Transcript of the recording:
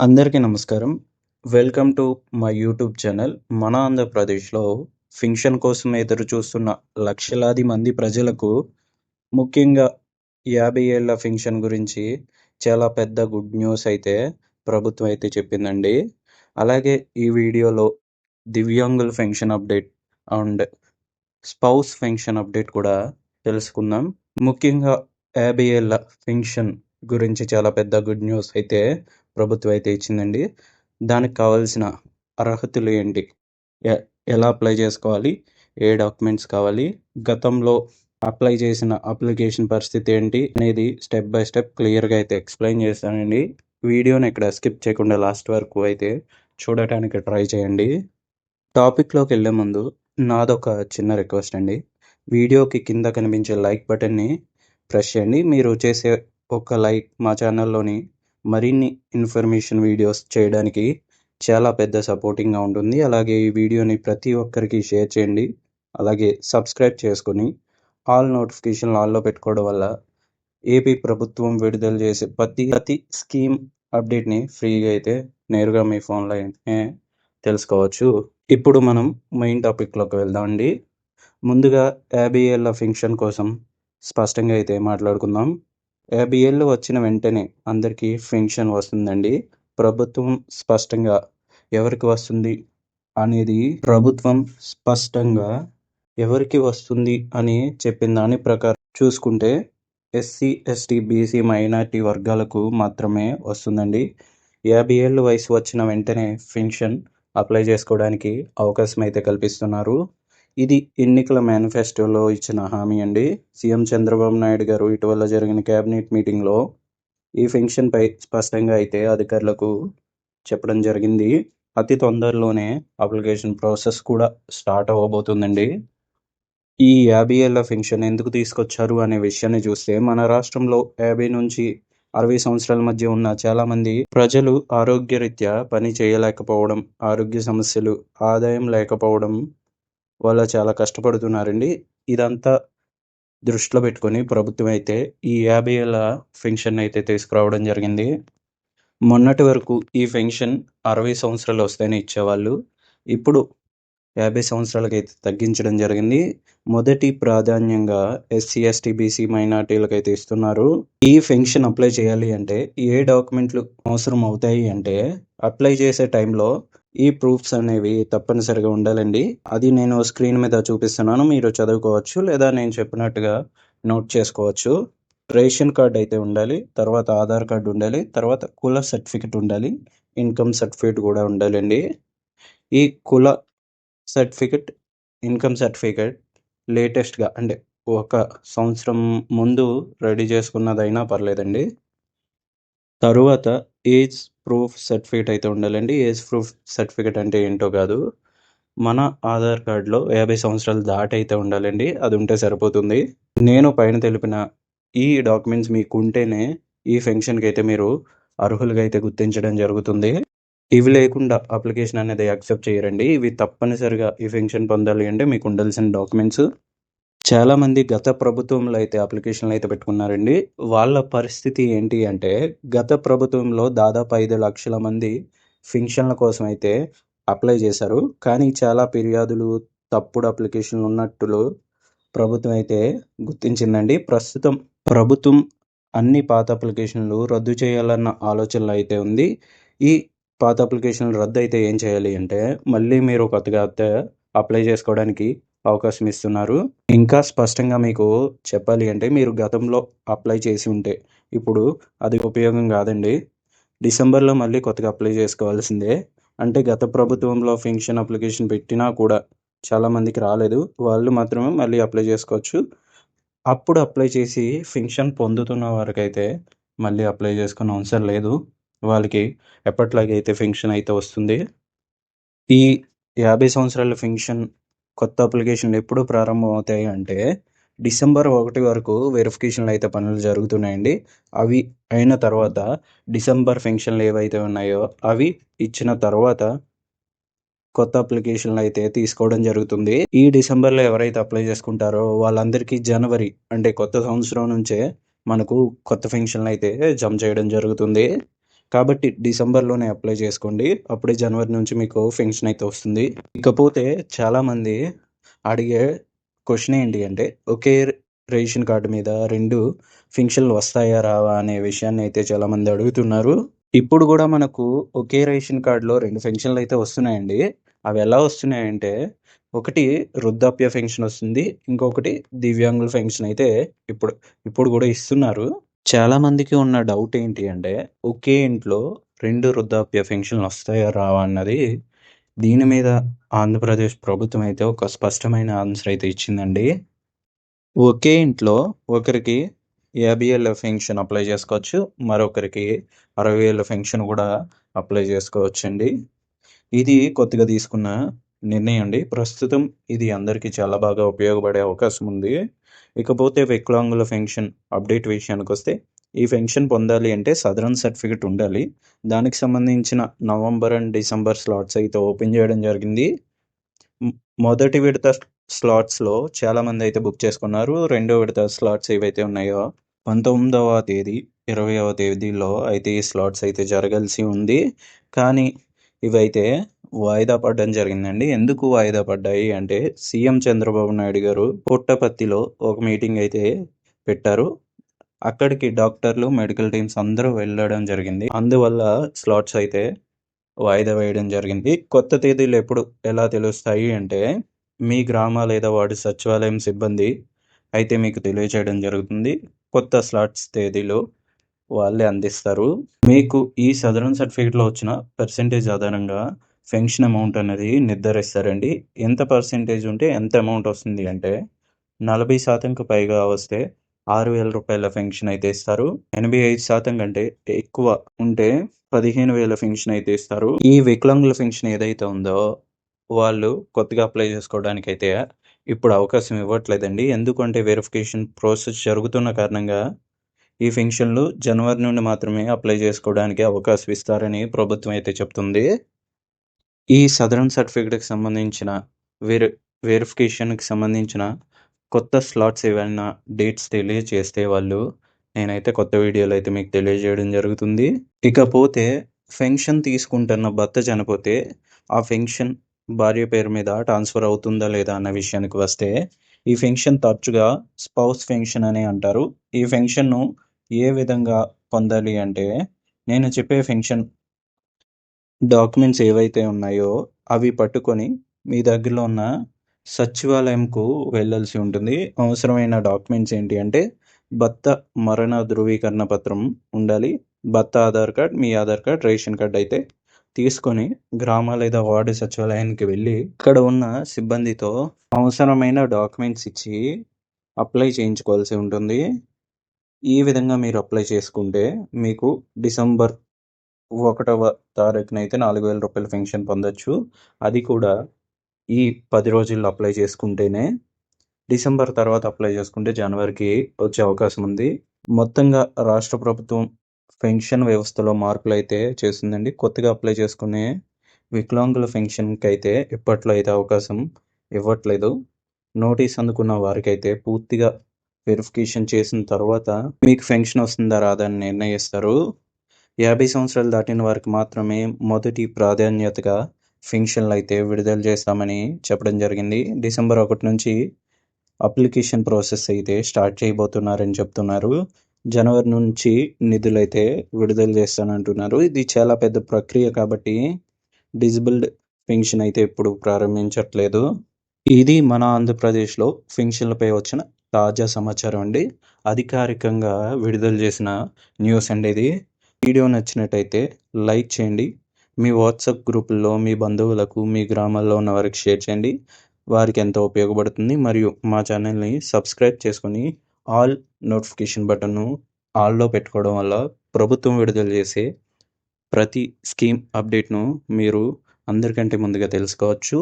అందరికీ నమస్కారం. Welcome to my YouTube channel. మన ఆంధ్రప్రదేశ్‌లో ఫింక్షన్ కోసం ఎదురు చూస్తున్న లక్షలాది మంది ప్రజలకు ముఖ్యంగా యాభై ఏళ్ళ ఫింక్షన్ గురించి చాలా పెద్ద గుడ్ న్యూస్ అయితే ప్రభుత్వం అయితే చెప్పిందండి. అలాగే ఈ వీడియోలో దివ్యాంగుల pension update and spouse pension update కూడా తెలుసుకుందాం. ముఖ్యంగా యాభై ఏళ్ళ ఫింక్షన్ గురించి చాలా పెద్ద గుడ్ న్యూస్ అయితే ప్రభుత్వం అయితే ఇచ్చిందండి. దానికి కావాల్సిన అర్హతలు ఏంటి? ఎ ఎలా అప్లై చేసుకోవాలి? ఏ డాక్యుమెంట్స్ కావాలి? గతంలో అప్లై చేసిన అప్లికేషన్ పరిస్థితి ఏంటి? అనేది స్టెప్ బై స్టెప్ క్లియర్‌గా అయితే ఎక్స్‌ప్లెయిన్ చేస్తానండి వీడియోని ఇక్కడ స్కిప్ చేయకుండా లాస్ట్ వరకు అయితే చూడటానికి ట్రై చేయండి. టాపిక్‌లోకి వెళ్ళే ముందు నాదొక చిన్న రిక్వెస్ట్ అండి. వీడియోకి కింద కనిపించే లైక్ బటన్‌ని ప్రెస్ చేయండి. మీరు చేసే ఒక లైక్ మా ఛానల్‌లోని మరిన్ని ఇన్ఫర్మేషన్ వీడియోస్ చేయడానికి చాలా పెద్ద సపోర్టింగ్‌గా ఉంటుంది. అలాగే ఈ వీడియోని ప్రతి ఒక్కరికి షేర్ చేయండి. అలాగే సబ్స్క్రైబ్ చేసుకొని ఆల్ నోటిఫికేషన్‌లు ఆల్‌లో పెట్టుకోవడం వల్ల ఏపీ ప్రభుత్వం విడుదల చేసే ప్రతి ప్రతి స్కీమ్ అప్డేట్‌ని ఫ్రీగా అయితే నేరుగా మీ ఫోన్‌లోనే తెలుసుకోవచ్చు. ఇప్పుడు మనం మెయిన్ టాపిక్‌లోకి వెళ్దామండి. ముందుగా 50 ఏళ్ళ ఫింక్షన్ కోసం స్పష్టంగా అయితే మాట్లాడుకుందాం. యాభై ఏళ్ళు వచ్చిన వెంటనే అందరికీ పెన్షన్ వస్తుందండి. ప్రభుత్వం స్పష్టంగా ఎవరికి వస్తుంది అనేది ప్రభుత్వం స్పష్టంగా ఎవరికి వస్తుంది అని చెప్పిన దాని ప్రకారం చూసుకుంటే ఎస్సీ, ఎస్టీ, బీసీ, మైనారిటీ వర్గాలకు మాత్రమే వస్తుందండి. యాభై ఏళ్ళు వయసు వచ్చిన వెంటనే పెన్షన్ అప్లై చేసుకోవడానికి అవకాశం అయితే కల్పిస్తున్నారు. ఇది ఎన్నికల మేనిఫెస్టోలో ఇచ్చిన హామీ అండి. సీఎం చంద్రబాబు నాయుడు గారు ఇటీవల జరిగిన కేబినెట్ మీటింగ్‌లో ఈ ఫింక్షన్‌పై స్పష్టంగా అయితే అధికారులకు చెప్పడం జరిగింది. అతి తొందరలోనే అప్లికేషన్ ప్రాసెస్ కూడా స్టార్ట్ అవ్వబోతుందండి. ఈ యాభై ఏళ్ళ ఫెన్షన్ ఎందుకు తీసుకొచ్చారు అనే విషయాన్ని చూస్తే మన రాష్ట్రంలో 50 నుంచి 60 సంవత్సరాల మధ్య ఉన్న చాలామంది ప్రజలు ఆరోగ్యరీత్యా పని చేయలేకపోవడం, ఆరోగ్య సమస్యలు, ఆదాయం లేకపోవడం వాళ్ళు చాలా కష్టపడుతున్నారండి. ఇదంతా దృష్టిలో పెట్టుకొని ప్రభుత్వం అయితే ఈ యాభై ఏళ్ళ పెన్షన్ అయితే తీసుకురావడం జరిగింది. మొన్నటి వరకు ఈ పెన్షన్ అరవై సంవత్సరాలు వస్తేనే ఇచ్చేవాళ్ళు. ఇప్పుడు 50 సంవత్సరాలకైతే తగ్గించడం జరిగింది. మొదటి ప్రాధాన్యంగా ఎస్సీ, ఎస్టీ, బీసీ, మైనార్టీలకైతే ఇస్తున్నారు. ఈ పెన్షన్ అప్లై చేయాలి అంటే ఏ డాక్యుమెంట్లు అవసరం అవుతాయి అంటే అప్లై చేసే టైంలో ఈ ప్రూఫ్స్ అనేవి తప్పనిసరిగా ఉండాలండి. అది నేను స్క్రీన్ మీద చూపిస్తున్నాను. మీరు చదువుకోవచ్చు లేదా నేను చెప్పినట్టుగా నోట్ చేసుకోవచ్చు. రేషన్ కార్డ్ అయితే ఉండాలి. తర్వాత ఆధార్ కార్డ్ ఉండాలి. తర్వాత కుల సర్టిఫికేట్ ఉండాలి. ఇన్‌కమ్ సర్టిఫికేట్ కూడా ఉండాలండి. ఈ కుల సర్టిఫికేట్, ఇన్‌కమ్ సర్టిఫికెట్ లేటెస్ట్‌గా అంటే ఒక సంవత్సరం ముందు రెడీ చేసుకున్నదైనా పర్లేదండి. తరువాత ఏజ్ ప్రూఫ్ సర్టిఫికేట్ అయితే ఉండాలండి. ఏజ్ ప్రూఫ్ సర్టిఫికేట్ అంటే ఏంటో కాదు. మన ఆధార్ కార్డులో యాభై సంవత్సరాలు దాటైతే ఉండాలండి. అది ఉంటే సరిపోతుంది. నేను పైన తెలిపిన ఈ డాక్యుమెంట్స్ మీకు ఉంటేనే ఈ ఫింక్షన్‌కైతే మీరు అర్హులుగా అయితే గుర్తించడం జరుగుతుంది. ఇవి లేకుండా అప్లికేషన్ అనేది యాక్సెప్ట్ చేయరండి. ఇవి తప్పనిసరిగా ఈ ఫంక్షన్ పొందాలి అంటే మీకు ఉండాల్సిన డాక్యుమెంట్స్. చాలామంది గత ప్రభుత్వంలో అయితే అప్లికేషన్‌లు అయితే పెట్టుకున్నారండి. వాళ్ళ పరిస్థితి ఏంటి అంటే గత ప్రభుత్వంలో దాదాపు ఐదు లక్షల మంది ఫింక్షన్‌ల కోసం అయితే అప్లై చేశారు. కానీ చాలా ఫిర్యాదులు, తప్పుడు అప్లికేషన్‌లు ఉన్నట్లు ప్రభుత్వం అయితే గుర్తించిందండి. ప్రస్తుతం ప్రభుత్వం అన్ని పాత అప్లికేషన్‌లు రద్దు చేయాలన్న ఆలోచనలు అయితే ఉంది. ఈ పాత అప్లికేషన్‌లు రద్దు అయితే ఏం చేయాలి అంటే మళ్ళీ మీరు కొత్తగా అయితే అప్లై చేసుకోవడానికి అవకాశం ఇస్తున్నారు. ఇంకా స్పష్టంగా మీకు చెప్పాలి అంటే మీరు గతంలో అప్లై చేసి ఉంటే ఇప్పుడు అది ఉపయోగం కాదండి. డిసెంబర్‌లో మళ్ళీ కొత్తగా అప్లై చేసుకోవాల్సిందే. అంటే గత ప్రభుత్వంలో ఫింక్షన్ అప్లికేషన్ పెట్టినా కూడా చాలామందికి రాలేదు. వాళ్ళు మాత్రమే మళ్ళీ అప్లై చేసుకోవచ్చు. అప్పుడు అప్లై చేసి ఫింక్షన్ పొందుతున్న వారికైతే మళ్ళీ అప్లై చేసుకోని అవసరం లేదు. వాళ్ళకి ఎప్పట్లాగైతే అయితే ఫింక్షన్ అయితే వస్తుంది. ఈ 50 సంవత్సరాల ఫింక్షన్ కొత్త అప్లికేషన్‌లు ఎప్పుడు ప్రారంభం అవుతాయి అంటే డిసెంబర్ ఒకటి వరకు వెరిఫికేషన్‌లు అయితే పనులు జరుగుతున్నాయండి. అవి అయిన తర్వాత డిసెంబర్ ఫింక్షన్‌లు ఏవైతే ఉన్నాయో అవి ఇచ్చిన తర్వాత కొత్త అప్లికేషన్‌లు అయితే తీసుకోవడం జరుగుతుంది. ఈ డిసెంబర్‌లో ఎవరైతే అప్లై చేసుకుంటారో వాళ్ళందరికీ జనవరి అంటే కొత్త సంవత్సరం నుంచే మనకు కొత్త ఫంక్షన్లు అయితే జమ చేయడం జరుగుతుంది. కాబట్టి డిసెంబర్‌లోనే అప్లై చేసుకోండి. అప్పుడే జనవరి నుంచి మీకు పెన్షన్ అయితే వస్తుంది. ఇకపోతే చాలామంది అడిగే క్వశ్చన్ ఏంటి అంటే ఒకే రేషన్ కార్డు మీద 2 పెన్షన్‌లు వస్తాయా? రావా? అనే విషయాన్ని అయితే చాలామంది అడుగుతున్నారు. ఇప్పుడు కూడా మనకు ఒకే రేషన్ కార్డులో రెండు ఫంక్షన్లు అయితే వస్తున్నాయండి. అవి ఎలా వస్తున్నాయంటే ఒకటి వృద్ధాప్య పెన్షన్ వస్తుంది. ఇంకొకటి దివ్యాంగుల పెన్షన్ అయితే ఇప్పుడు ఇప్పుడు కూడా ఇస్తున్నారు. చాలామందికి ఉన్న డౌట్ ఏంటి అంటే ఒకే ఇంట్లో రెండు వృద్ధాప్య పెన్షన్‌లు వస్తాయా? రావా? అన్నది దీని మీద ఆంధ్రప్రదేశ్ ప్రభుత్వం అయితే ఒక స్పష్టమైన ఆన్సర్ అయితే ఇచ్చిందండి. ఒకే ఇంట్లో ఒకరికి యాభై ఏళ్ళ పెన్షన్ అప్లై చేసుకోవచ్చు. మరొకరికి అరవై ఏళ్ళ పెన్షన్ కూడా అప్లై చేసుకోవచ్చండి. ఇది కొత్తగా తీసుకున్న నిర్ణయండి ప్రస్తుతం ఇది అందరికీ చాలా బాగా ఉపయోగపడే అవకాశం ఉంది. ఇకపోతే వికలాంగుల పెన్షన్ అప్డేట్ విషయానికి వస్తే ఈ పెన్షన్ పొందాలి అంటే సదరన్ సర్టిఫికేట్ ఉండాలి. దానికి సంబంధించిన నవంబర్ అండ్ డిసెంబర్ స్లాట్స్ అయితే ఓపెన్ చేయడం జరిగింది. మొదటి విడత స్లాట్స్‌లో చాలామంది అయితే బుక్ చేసుకున్నారు. రెండో విడత స్లాట్స్ ఏవైతే ఉన్నాయో 19వ తేదీ, ఇరవైవ తేదీలో అయితే ఈ స్లాట్స్ అయితే జరగాల్సి ఉంది. కానీ ఇవైతే వాయిదా పడడం జరిగిందండి. ఎందుకు వాయిదా పడ్డాయి అంటే సీఎం చంద్రబాబు నాయుడు గారు పుట్టపర్తిలో ఒక మీటింగ్ అయితే పెట్టారు. అక్కడికి డాక్టర్లు, మెడికల్ టీమ్స్ అందరూ వెళ్ళడం జరిగింది. అందువల్ల స్లాట్స్ అయితే వాయిదా వేయడం జరిగింది. కొత్త తేదీలు ఎప్పుడు ఎలా తెలుస్తాయి అంటే మీ గ్రామ లేదా వాడి సచివాలయం సిబ్బంది అయితే మీకు తెలియజేయడం జరుగుతుంది. కొత్త స్లాట్స్ తేదీలు వాళ్ళే అందిస్తారు. మీకు ఈ సదరన్ సర్టిఫికేట్‌లో వచ్చిన పర్సెంటేజ్ ఆధారంగా పెన్షన్ అమౌంట్ అనేది నిర్ధారిస్తారండి. ఎంత పర్సెంటేజ్ ఉంటే ఎంత అమౌంట్ వస్తుంది అంటే 40% పైగా వస్తే ఆరు వేల రూపాయల పెన్షన్ అయితే ఇస్తారు. 85% కంటే ఎక్కువ ఉంటే 15,000 పెన్షన్ అయితే ఇస్తారు. ఈ వికలాంగుల పెన్షన్ ఏదైతే ఉందో వాళ్ళు కొత్తగా అప్లై చేసుకోవడానికి అయితే ఇప్పుడు అవకాశం ఇవ్వట్లేదండి. ఎందుకంటే వెరిఫికేషన్ ప్రాసెస్ జరుగుతున్న కారణంగా ఈ పెన్షన్‌లు జనవరి నుండి మాత్రమే అప్లై చేసుకోవడానికి అవకాశం ఇస్తారని ప్రభుత్వం అయితే చెప్తుంది. ఈ సదరన్ సర్టిఫికేట్‌కి సంబంధించిన వెరి వెరిఫికేషన్‌కి సంబంధించిన కొత్త స్లాట్స్ ఏవైనా డేట్స్ తెలియజేస్తే వాళ్ళు నేనైతే కొత్త వీడియోలు అయితే మీకు తెలియజేయడం జరుగుతుంది. ఇకపోతే పెన్షన్ తీసుకుంటున్న భర్త చనిపోతే ఆ పెన్షన్ భార్య పేరు మీద ట్రాన్స్‌ఫర్ అవుతుందా? లేదా? అన్న విషయానికి వస్తే ఈ పెన్షన్ తరచుగా స్పౌస్ పెన్షన్ అని అంటారు. ఈ పెన్షన్‌ను ఏ విధంగా పొందాలి అంటే నేను చెప్పే పెన్షన్ డాక్యుమెంట్స్ ఏవైతే ఉన్నాయో అవి పట్టుకొని మీ దగ్గరలో ఉన్న సచివాలయంకు వెళ్ళాల్సి ఉంటుంది. అవసరమైన డాక్యుమెంట్స్ ఏంటి అంటే భర్త మరణ ధృవీకరణ పత్రం ఉండాలి. భర్త ఆధార్ కార్డ్, మీ ఆధార్ కార్డ్, రేషన్ కార్డ్ అయితే తీసుకొని గ్రామ లేదా వార్డు సచివాలయానికి వెళ్ళి అక్కడ ఉన్న సిబ్బందితో అవసరమైన డాక్యుమెంట్స్ ఇచ్చి అప్లై చేయించుకోవాల్సి ఉంటుంది. ఈ విధంగా మీరు అప్లై చేసుకుంటే మీకు డిసెంబర్ ఒకటవ తారీఖునైతే రూ. 4,000 పెన్షన్ పొందొచ్చు. అది కూడా ఈ పది రోజుల్లో అప్లై చేసుకుంటేనే. డిసెంబర్ తర్వాత అప్లై చేసుకుంటే జనవరికి వచ్చే అవకాశం ఉంది. మొత్తంగా రాష్ట్ర ప్రభుత్వం పెన్షన్ వ్యవస్థలో మార్పులు అయితే చేసిందండి. కొత్తగా అప్లై చేసుకునే వికలాంగుల పెన్షన్కి అయితే ఇప్పట్లో అయితే అవకాశం ఇవ్వట్లేదు. నోటీస్ అందుకున్న వారికైతే పూర్తిగా వెరిఫికేషన్ చేసిన తర్వాత మీకు పెన్షన్ వస్తుందా? రాదా? అని నిర్ణయిస్తారు. 50 సంవత్సరాలు దాటిన వారికి మాత్రమే మొదటి ప్రాధాన్యతగా ఫింక్షన్లు అయితే విడుదల చేస్తామని చెప్పడం జరిగింది. డిసెంబర్ ఒకటి నుంచి అప్లికేషన్ ప్రాసెస్ అయితే స్టార్ట్ చేయబోతున్నారని చెప్తున్నారు. జనవరి నుంచి నిధులైతే విడుదల చేస్తానంటున్నారు. ఇది చాలా పెద్ద ప్రక్రియ కాబట్టి డిజిబుల్డ్ పెన్షన్ అయితే ఇప్పుడు ప్రారంభించట్లేదు. ఇది మన ఆంధ్రప్రదేశ్‌లో పెన్షన్‌లపై వచ్చిన తాజా సమాచారం అండి. అధికారికంగా విడుదల చేసిన న్యూస్ అండి ఇది. వీడియో నచ్చినట్టయితే లైక్ చేయండి. మీ వాట్సాప్ గ్రూపుల్లో మీ బంధువులకు, మీ గ్రామాల్లో ఉన్న వారికి షేర్ చేయండి. వారికి ఎంతో ఉపయోగపడుతుంది. మరియు మా ఛానల్‌ని సబ్స్క్రైబ్ చేసుకొని ఆల్ నోటిఫికేషన్ బటన్‌ను ఆల్‌లో పెట్టుకోవడం వల్ల ప్రభుత్వం విడుదల చేసే ప్రతి స్కీమ్ అప్డేట్‌ను మీరు అందరికంటే ముందుగా తెలుసుకోవచ్చు.